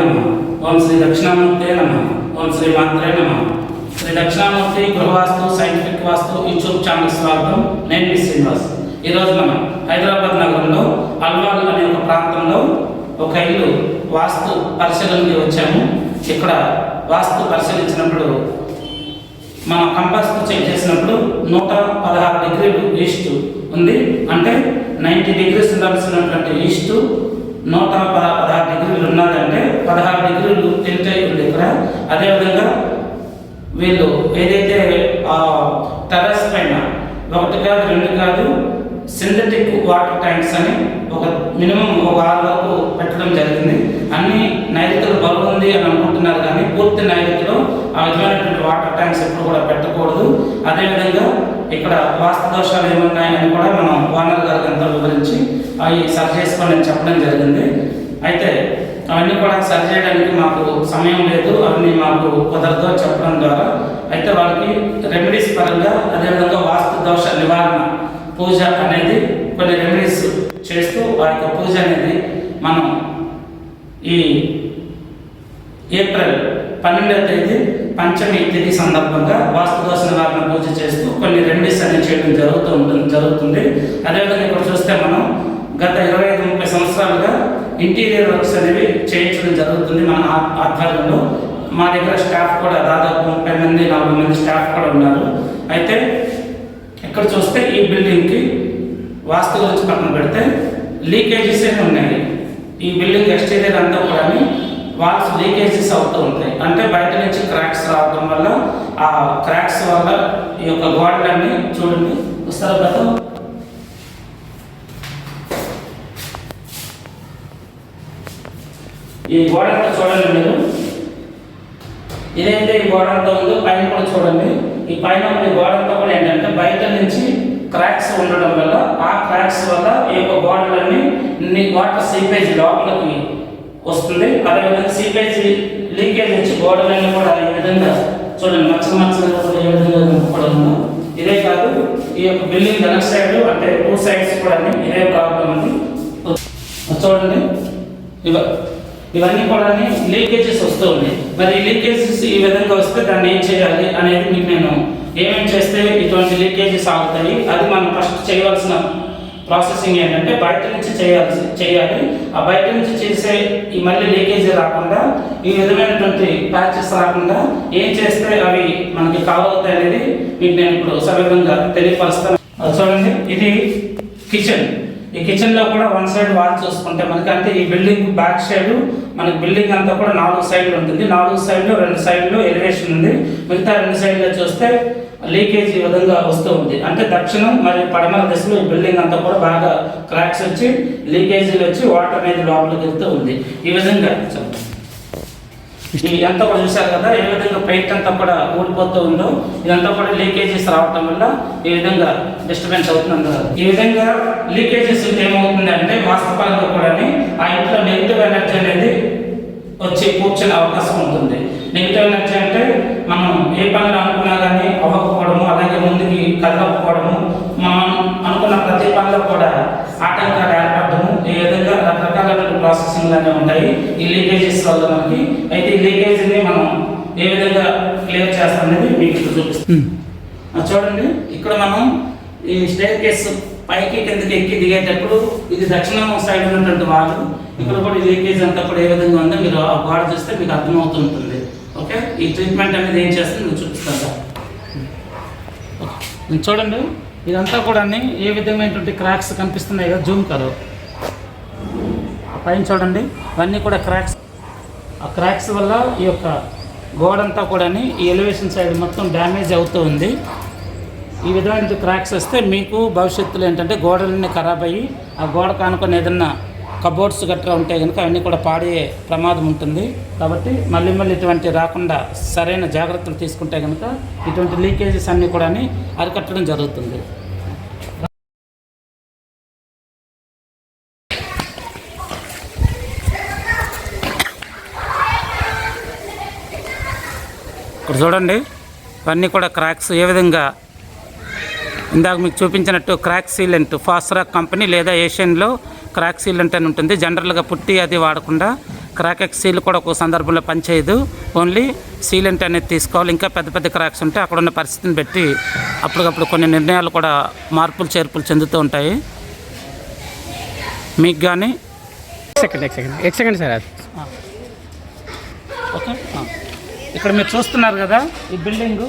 నమ. ఓం శ్రీ దక్షిణామూర్తే నమ. ఓం శ్రీ మాత్రే నమ. శ్రీ దక్షిణామూర్తి గృహవాస్తు సైంటిఫిక్ వాస్తు యూట్యూబ్ ఛానల్ స్వాగతం. నేను మీ శ్రీనివాస్. ఈరోజు మనం హైదరాబాద్ నగరంలో అల్వాల్ అనే ఒక ప్రాంతంలో ఒక ఇల్లు వాస్తు పరిశీలనకి వచ్చాము. ఇక్కడ వాస్తు పరిశీలించినప్పుడు మన కంపాస్ చెక్ చేసినప్పుడు నూట పదహారు డిగ్రీలు ఈస్ట్ ఉంది. అంటే నైంటీ డిగ్రీస్ ఉండాల్సినటువంటి ఈస్ట్ నూట పదహారు డిగ్రీలు ఉన్నదంటే పదహారు డిగ్రీలు టెంట్ అయి ఉంది ఇక్కడ అదేవిధంగా వీళ్ళు ఏదైతే ఆ టెర్రస్ పైన ఒకటి కాదు రెండు కాదు సింథటిక్ వాటర్ ట్యాంక్స్ అని ఒక మినిమం ఒక ఆరు వరకు పెట్టడం జరిగింది. అన్ని నైరుతులు బరువు ఉంది అని అనుకుంటున్నారు కానీ పూర్తి నైరుతిలో ఆ విధమైనటువంటి వాటర్ ట్యాంక్స్ ఎప్పుడు కూడా పెట్టకూడదు. అదేవిధంగా ఇక్కడ వాస్తు దోషాలు ఏమున్నాయని కూడా మనం ఓనర్ గారికి ఎంతో వివరించి అవి సరి చేసుకోండి చెప్పడం జరిగింది. అయితే అవన్నీ కూడా సరి చేయడానికి మాకు సమయం లేదు. అవన్నీ మాకు కుదరదు చెప్పడం ద్వారా. అయితే వాళ్ళకి రెమెడీస్ పరంగా అదేవిధంగా వాస్తు దోష నివారణ పూజ అనేది కొన్ని రెమెడీస్ చేస్తూ వారి యొక్క పూజ అనేది మనం ఈ ఏప్రిల్ పన్నెండవ తేదీ పంచమి తిథి సందర్భంగా వాస్తు దోష నివారణ పూజ చేస్తూ కొన్ని రెమెడీస్ అనేది చేయడం జరుగుతూ ఉంటుంది జరుగుతుంది. అదేవిధంగా ఇక్కడ చూస్తే మనం గత ఇరవై ఐదు ముప్పై సంవత్సరాలుగా ఇంటీరియర్ వర్క్స్ అనేవి చేయించడం జరుగుతుంది మన ఆధ్వర్యంలో. మా దగ్గర స్టాఫ్ కూడా దాదాపు ముప్పై మంది నలభై మంది స్టాఫ్ కూడా ఉన్నారు. అయితే ఇక్కడ చూస్తే ఈ బిల్డింగ్కి వాస్తు గురించి పక్కన పెడితే లీకేజెస్ ఏమి ఉన్నాయి. ఈ బిల్డింగ్ ఎక్స్టీరియర్ అంతా కూడా వాల్స్ లీకేజెస్ అవుతూ ఉంటాయి. అంటే బయట నుంచి క్రాక్స్ రావడం వల్ల ఆ క్రాక్స్ వల్ల ఈ యొక్క గోడలన్నీ చూడండి. వస్తారా ఈ గోడ అంతా చూడండి మీరు. ఇదైతే ఈ గోడ అంతా ఉందో పైన కూడా చూడండి. ఈ పైన ఉండే ఈ కూడా ఏంటంటే బయట నుంచి క్రాక్స్ ఉండడం వల్ల ఆ క్రాక్స్ వల్ల ఈ యొక్క గోడలన్నీ వాటర్ సీపేజ్ లోపలికి వస్తుంది. అదేవిధంగా సీపేజ్ లీకేజ్ వచ్చి గోడలన్నీ కూడా ఈ విధంగా చూడండి మచ్చ మచ్చలు కూడా ఏ విధంగా కూడా ఇదే కాదు ఈ యొక్క బిల్డింగ్ వెనక్ సైడ్ అంటే టూ సైడ్స్ కూడా ఇదే ప్రాబ్లం ఉంది చూడండి. ఇవ ఇవన్నీ కూడా లీకేజెస్ వస్తూ ఉన్నాయి. మరి ఈ లీకేజెస్ ఈ విధంగా వస్తే దాన్ని ఏం చేయాలి అనేది మీకు నేను ఏమేమి చేస్తే ఇటువంటి లీకేజెస్ ఆగుతాయి? అది మనం ఫస్ట్ చేయవలసిన ప్రాసెసింగ్ ఏంటంటే బయట నుంచి చేయాల్సి చేయాలి. ఆ బయట నుంచి చేసే ఈ మళ్ళీ లీకేజ్ రాకుండా ఈ విధమైనటువంటి ప్యాచెస్ రాకుండా ఏం చేస్తే అవి మనకి కావవుతాయి అనేది మీకు నేను ఇప్పుడు సవివరంగా తెలియపరుస్తాను. చూడండి. ఇది కిచెన్. ఈ కిచెన్లో కూడా వన్ సైడ్ వాల్ చూసుకుంటే మనకి అంటే ఈ బిల్డింగ్ బ్యాక్ సైడ్ మనకి బిల్డింగ్ అంతా కూడా నాలుగు సైడ్లు ఉంటుంది. నాలుగు సైడ్లు రెండు సైడ్లు ఎలివేషన్ ఉంది. మిగతా రెండు సైడ్లో చూస్తే లీకేజ్ ఈ విధంగా వస్తూ ఉంది. అంటే దక్షిణం మరియు పడమర దిశలో ఈ బిల్డింగ్ అంతా కూడా బాగా క్రాక్స్ వచ్చి లీకేజీలు వచ్చి వాటర్ అనేది లోపలికి వెళ్తూ ఉంది. ఈ విధంగా ఇదంతా కూడా చూశారు కదా ఏ విధంగా పెయింట్ అంతా కూడా ఊడిపోతూ ఉందో ఇదంతా కూడా లీకేజెస్ రావటం వల్ల ఈ విధంగా డిస్టర్బెన్స్ అవుతుంది ఈ విధంగా లీకేజెస్ ఏమవుతుంది అంటే వాస్తవాలతో కూడా ఆ ఇంట్లో నెగిటివ్ ఎనర్జీ అనేది వచ్చి కూర్చునే అవకాశం ఉంటుంది. నెగిటివ్ ఎనర్జీ అంటే మనం ఏ పనులు అనుకున్నా కానీ అవ్వకపోవడము అలాగే ముందుకి కదలకపోవడము మనం అనుకున్న ప్రతి పనిలో కూడా ఆటంకాలు ప్రాసెసింగ్ అనేవి ఉంటాయి. ఈ లీకేజెస్ వల్ల మనకి అయితే ఈ లీకేజ్ని మనం ఏ విధంగా క్లియర్ చేస్తాం అనేది మీకు ఇప్పుడు చూపిస్తాం చూడండి ఇక్కడ మనం ఈ స్టేర్ కేస్ పైకి కిందకి ఎక్కి దిగేటప్పుడు ఇది దక్షిణం సైడ్ ఉన్నటువంటి వాళ్ళు ఇక్కడ కూడా ఈ లీకేజ్ అంతా కూడా ఏ విధంగా ఉందో మీరు ఆ గోడ చూస్తే మీకు అర్థమవుతుంటుంది. ఓకే ఈ ట్రీట్మెంట్ అనేది ఏం చేస్తుంది? నేను చూపిస్తాను. చూడండి ఇదంతా కూడా ఏ విధమైనటువంటి క్రాక్స్ కనిపిస్తున్నాయి కదా? జూమ్ కరు పైన చూడండి ఇవన్నీ కూడా క్రాక్స్ ఆ క్రాక్స్ వల్ల ఈ యొక్క గోడంతా కూడా ఈ ఎలివేషన్ సైడ్ మొత్తం డ్యామేజ్ అవుతూ ఉంది. ఈ విధమైన క్రాక్స్ వస్తే మీకు భవిష్యత్తులో ఏంటంటే గోడలన్నీ ఖరాబ్ అయ్యి ఆ గోడ కానుకొని ఏదన్నా కబోర్డ్స్ గట్రా ఉంటే కనుక అవన్నీ కూడా పాడే ప్రమాదం ఉంటుంది. కాబట్టి మళ్ళీ మళ్ళీ ఇటువంటి రాకుండా సరైన జాగ్రత్తలు తీసుకుంటే కనుక ఇటువంటి లీకేజెస్ అన్నీ కూడా అరికట్టడం జరుగుతుంది. ఇక్కడ చూడండి. ఇవన్నీ కూడా క్రాక్స్. ఏ విధంగా ఇందాక మీకు చూపించినట్టు క్రాక్ సీలెంట్ ఫాస్రా కంపెనీ లేదా ఏషియన్లో క్రాక్ సీలెంట్ అని ఉంటుంది. జనరల్గా పుట్టి అది వాడకుండా క్రాకెక్ సీల్ కూడా ఒక సందర్భంలో పనిచేయదు. ఓన్లీ సీలెంట్ అనేది తీసుకోవాలి. ఇంకా పెద్ద పెద్ద క్రాక్స్ ఉంటే అక్కడ ఉన్న పరిస్థితిని బట్టి అప్పటికప్పుడు కొన్ని నిర్ణయాలు కూడా మార్పులు చేర్పులు చెందుతూ ఉంటాయి. మీకు కానీ సెకండ్ ఎక్ సెకండ్ సెకండ్ సార్ ఓకే. ఇక్కడ మీరు చూస్తున్నారు కదా ఈ బిల్డింగు.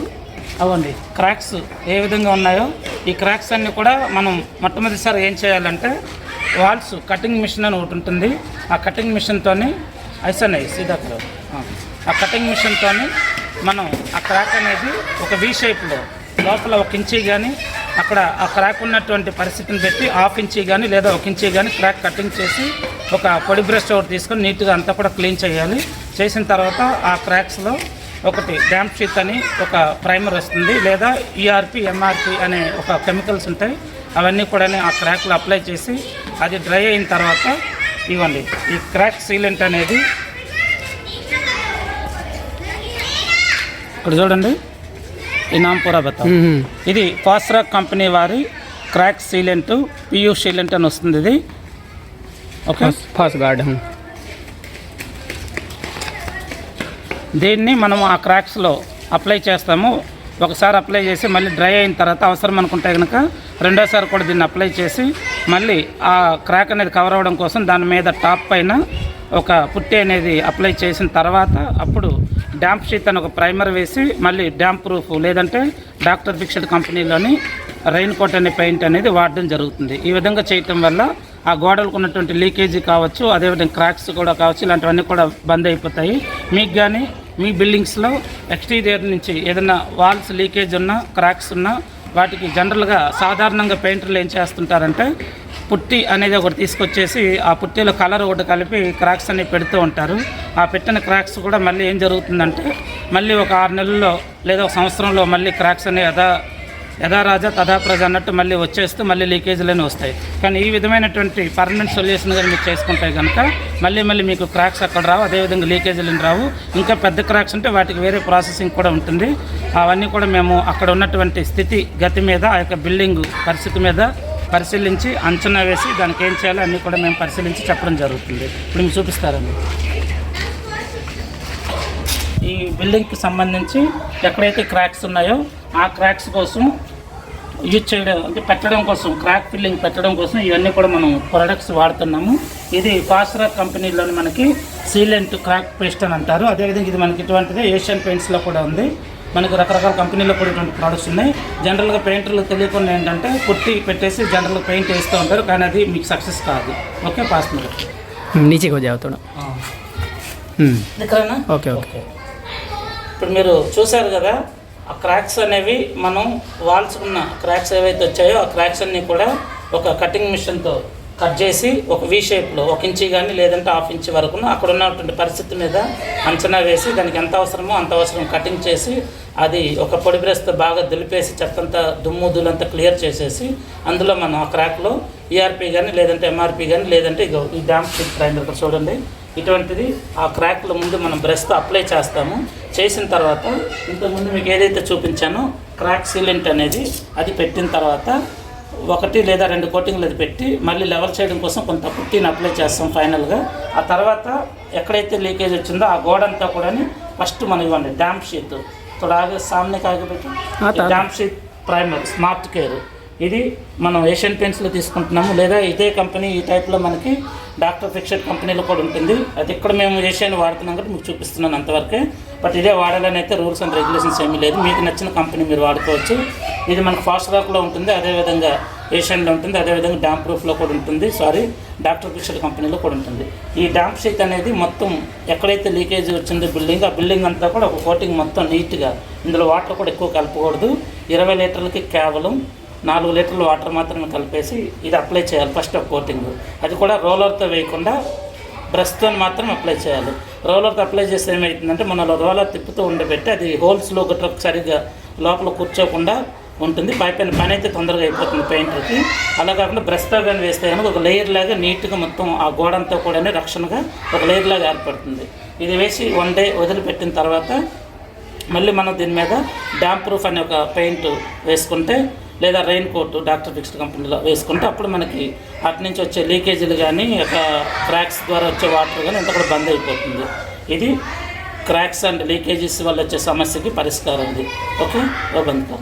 అవ్వండి. క్రాక్స్ ఏ విధంగా ఉన్నాయో ఈ క్రాక్స్ అన్నీ కూడా మనం మొట్టమొదటిసారి ఏం చేయాలంటే వాల్స్ కటింగ్ మిషన్ అని ఒకటి ఉంటుంది. ఆ కటింగ్ మిషన్తో ఐసన్నాయి సీదాకులు. ఆ కటింగ్ మిషన్తోని మనం ఆ క్రాక్ అనేది ఒక వి షేప్లో లోపల ఒక ఇంచీ కానీ అక్కడ ఆ క్రాక్ ఉన్నటువంటి పరిస్థితిని పెట్టి హాఫ్ ఇంచీ కానీ లేదా ఒక ఇంచీ కానీ క్రాక్ కటింగ్ చేసి ఒక పొడి బ్రష్ ఒకటి తీసుకొని నీట్గా అంతా కూడా క్లీన్ చేయాలి. చేసిన తర్వాత ఆ క్రాక్స్లో ఒకటి డ్యాంప్ షీట్ అని ఒక ప్రైమర్ వస్తుంది లేదా E ఈఆర్పి ఎంఆర్పి అనే ఒక కెమికల్స్ ఉంటాయి అవన్నీ కూడా ఆ క్రాక్లో అప్లై చేసి అది డ్రై అయిన తర్వాత ఇవ్వండి. ఈ క్రాక్ సీలెంట్ అనేది ఇక్కడ చూడండి. ఈ నాంపురా బతా ఇది ఫాస్రా కంపెనీ వారి క్రాక్ సీలెంట్ పియూ సీలెంట్ అని వస్తుంది ఇది. ఓకే? ఫాస్ట్ గార్డ్ దీన్ని మనం ఆ క్రాక్స్లో అప్లై చేస్తాము. ఒకసారి అప్లై చేసి మళ్ళీ డ్రై అయిన తర్వాత అవసరం అనుకుంటే కనుక రెండోసారి కూడా దీన్ని అప్లై చేసి మళ్ళీ ఆ క్రాక్ అనేది కవర్ అవ్వడం కోసం దాని మీద టాప్ పైన ఒక పుట్టి అనేది అప్లై చేసిన తర్వాత అప్పుడు డ్యాంప్ షీట్ అని ఒక ప్రైమర్ వేసి మళ్ళీ డ్యాంప్ ప్రూఫ్ లేదంటే డాక్టర్ ఫిక్స్డ్ కంపెనీలోని రైన్ కోట్ అనే పెయింట్ అనేది వాడడం జరుగుతుంది. ఈ విధంగా చేయటం వల్ల ఆ గోడలకు ఉన్నటువంటి లీకేజీ కావచ్చు అదేవిధంగా క్రాక్స్ కూడా కావచ్చు ఇలాంటివన్నీ కూడా బంద్ అయిపోతాయి. మీకు కానీ మీ బిల్డింగ్స్లో ఎక్స్టీరియర్ నుంచి ఏదైనా వాల్స్ లీకేజ్ ఉన్నా క్రాక్స్ ఉన్నా వాటికి జనరల్గా సాధారణంగా పెయింటర్లు ఏం చేస్తుంటారంటే పుట్టి అనేది ఒకటి తీసుకొచ్చేసి ఆ పుట్టిలో కలర్ ఒకటి కలిపి క్రాక్స్ అనేవి పెడుతూ ఉంటారు. ఆ పెట్టిన క్రాక్స్ కూడా మళ్ళీ ఏం జరుగుతుందంటే మళ్ళీ ఒక ఆరు నెలల్లో లేదా ఒక సంవత్సరంలో మళ్ళీ క్రాక్స్ అనేవి యథా యథారాజా తథా ప్రజ అన్నట్టు మళ్ళీ వచ్చేస్తూ మళ్ళీ లీకేజీలని వస్తాయి. కానీ ఈ విధమైనటువంటి పర్మనెంట్ సొల్యూషన్ కానీ మీరు చేసుకుంటే కనుక మళ్ళీ మళ్ళీ మీకు క్రాక్స్ అక్కడ రావు అదేవిధంగా లీకేజీలను రావు. ఇంకా పెద్ద క్రాక్స్ ఉంటే వాటికి వేరే ప్రాసెసింగ్ కూడా ఉంటుంది. అవన్నీ కూడా మేము అక్కడ ఉన్నటువంటి స్థితి గతి మీద ఆ యొక్క బిల్డింగ్ పరిస్థితి మీద పరిశీలించి అంచనా వేసి దానికి ఏం చేయాలో అన్నీ కూడా మేము పరిశీలించి చెప్పడం జరుగుతుంది. ఇప్పుడు మీకు చూపిస్తారండి ఈ బిల్డింగ్కి సంబంధించి ఎక్కడైతే క్రాక్స్ ఉన్నాయో ఆ క్రాక్స్ కోసం యూజ్ చేయడం అంటే పెట్టడం కోసం క్రాక్ ఫిల్లింగ్ పెట్టడం కోసం ఇవన్నీ కూడా మనం ప్రొడక్ట్స్ వాడుతున్నాము. ఇది ఫాస్రా కంపెనీలోని మనకి సీలెంట్ క్రాక్ పేస్ట్ అని అంటారు. అదేవిధంగా ఇది మనకి ఇటువంటిది ఏషియన్ పెయింట్స్లో కూడా ఉంది. మనకు రకరకాల కంపెనీలో కూడా ఇటువంటి ప్రొడక్ట్స్ ఉన్నాయి. జనరల్గా పెయింటర్లు తెలియకుండా ఏంటంటే కుట్టి పెట్టేసి జనరల్గా పెయింట్ వేస్తూ ఉంటారు. కానీ అది మీకు సక్సెస్ కాదు. ఓకే పాస్ మీరు నీచే కొద్ది అవుతాడు ఓకే ఓకే. ఇప్పుడు మీరు చూసారు కదా ఆ క్రాక్స్ అనేవి మనం వాల్స్ ఉన్న క్రాక్స్ ఏవైతే వచ్చాయో ఆ క్రాక్స్ అన్ని కూడా ఒక కటింగ్ మిషన్తో కట్ చేసి ఒక వి షేప్లో ఒక ఇంచి కానీ లేదంటే హాఫ్ ఇంచ్ వరకు అక్కడ ఉన్నటువంటి పరిస్థితి మీద అంచనా వేసి దానికి ఎంత అవసరమో అంత అవసరం కటింగ్ చేసి అది ఒక పొడి బ్రష్తో బాగా దులిపేసి చెత్తంతా దుమ్ము దులంతా క్లియర్ చేసేసి అందులో మనం ఆ క్రాక్లో ఈఆర్పి కానీ లేదంటే ఎంఆర్పి కానీ లేదంటే ఇగో ఈ డ్యామ్ షీట్ ప్రైమర్ చూడండి. ఇటువంటిది ఆ క్రాక్ల ముందు మనం బ్రష్తో అప్లై చేస్తాము. చేసిన తర్వాత ఇంతకుముందు మీకు ఏదైతే చూపించానో క్రాక్ సీలెంట్ అనేది అది పెట్టిన తర్వాత ఒకటి లేదా రెండు కోటింగ్లు అది పెట్టి మళ్ళీ లెవెల్ చేయడం కోసం కొంత పుట్టిని అప్లై చేస్తాం ఫైనల్గా. ఆ తర్వాత ఎక్కడైతే లీకేజ్ వచ్చిందో ఆ గోడంతా కూడా ఫస్ట్ మనం ఇవ్వండి. Damp sheet. ఆగే సామ్నే కాగబెట్టి damp sheet primer smart care. ఇది మనం ఏషియన్ పెయింట్స్లో తీసుకుంటున్నాము లేదా ఇదే కంపెనీ ఈ టైప్లో మనకి డాక్టర్ ఫిక్స్డ్ కంపెనీలో కూడా ఉంటుంది. అది ఇక్కడ మేము ఏషియన్ వాడుతున్నాం కాబట్టి మీకు చూపిస్తున్నాను అంతవరకే. బట్ ఇదే వాడాలని అయితే రూల్స్ అండ్ రెగ్యులేషన్స్ ఏమీ లేదు. మీకు నచ్చిన కంపెనీ మీరు వాడుకోవచ్చు. ఇది మనకు ఫాస్ట్ రాక్లో ఉంటుంది. అదేవిధంగా ఏషియన్లో ఉంటుంది. అదేవిధంగా డాంప్ ప్రూఫ్లో కూడా ఉంటుంది. సారీ డాక్టర్ పిక్చర్ కంపెనీలో కూడా ఉంటుంది. ఈ డాంప్ షీట్ అనేది మొత్తం ఎక్కడైతే లీకేజ్ వచ్చిందో బిల్డింగ్ ఆ బిల్డింగ్ అంతా కూడా ఒక కోటింగ్ మొత్తం నీట్గా ఇందులో వాటర్ కూడా ఎక్కువ కలపకూడదు. ఇరవై లీటర్లకి కేవలం నాలుగు లీటర్ల వాటర్ మాత్రమే కలిపేసి ఇది అప్లై చేయాలి ఫస్ట్ ఒక కోటింగ్. అది కూడా రోలర్తో వేయకుండా బ్రష్తో మాత్రం అప్లై చేయాలి. రోలర్తో అప్లై చేస్తే ఏమవుతుందంటే మన రోలర్ తిప్పుతూ ఉండబెట్టి అది హోల్స్లో ఒకటి సరిగ్గా లోపల కూర్చోకుండా ఉంటుంది. పై పైన పని అయితే తొందరగా అయిపోతుంది పెయింటర్కి అలా కాకుండా బ్రష్తో కానీ వేస్తే కనుక ఒక లేయర్ లాగా నీట్గా మొత్తం ఆ గోడంతా కూడా రక్షణగా ఒక లేయర్ లాగా ఏర్పడుతుంది. ఇది వేసి వన్ డే వదిలిపెట్టిన తర్వాత మళ్ళీ మనం దీని మీద డ్యామ్ ప్రూఫ్ అనే ఒక పెయింట్ వేసుకుంటే లేదా రెయిన్ కోట్ డాక్టర్ ఫిక్స్డ్ కంపెనీలో వేసుకుంటే అప్పుడు మనకి అటు నుంచి వచ్చే లీకేజీలు కానీ ఒక క్రాక్స్ ద్వారా వచ్చే వాటర్ కానీ అంతా కూడా బంద్ అయిపోతుంది. ఇది క్రాక్స్ అండ్ లీకేజెస్ వల్ల వచ్చే సమస్యకి పరిష్కారం ఇది. ఓకే ఓ బంద్